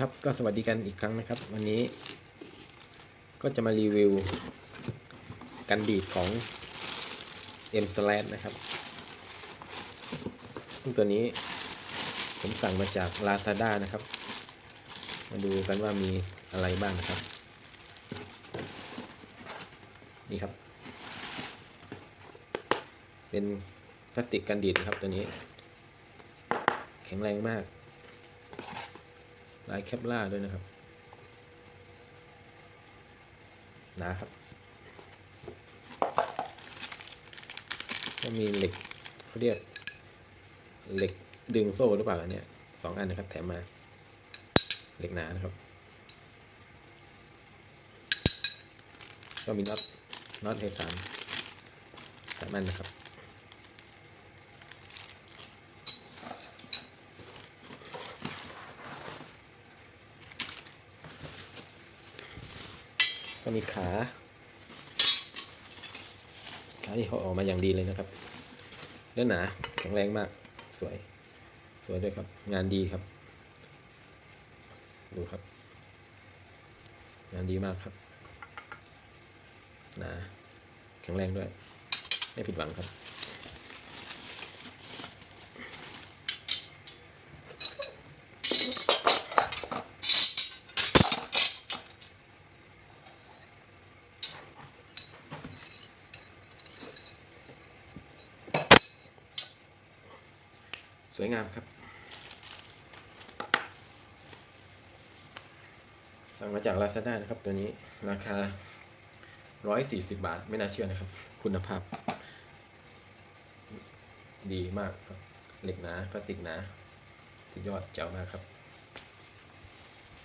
ครับก็สวัสดีกันอีกครั้งนะครับ วันนี้ ก็จะมารีวิว กันดีดของ M Slash นะครับซึ่งตัวนี้ ผมสั่งมาจาก Lazada นะครับ มาดูกันว่ามีอะไรบ้างนะครับ นี่ครับ เป็นพลาสติกกันดีดนะครับตัวนี้ แข็งแรงมาก ลายแคปล่าด้วยนะครับหนาครับ ก็มีเหล็กเขาเรียกเหล็กดึงโซ่หรือเปล่าอันเนี่ยสองอันนะครับ แถมมา เหล็กหนานะครับ ก็มีน็อตน็อตไฮสามสามอันนะครับ ก็มีขา ขาที่เขาออกมาอย่างดีเลยนะครับเนื้อหนาแข็งแรงมาก สวย สวยด้วยครับ งานดีครับ ดูครับ งานดีมากครับ หนา แข็งแรงด้วย ไม่ผิดหวังครับ สวยงามครับสั่งมาจาก Lazada นะครับ ตัวนี้ราคา 140 บาท ไม่น่าเชื่อนะครับ คุณภาพ ดีมากครับ เหล็กหนาพลาสติกหนา สุดยอดเจ๋วมากครับ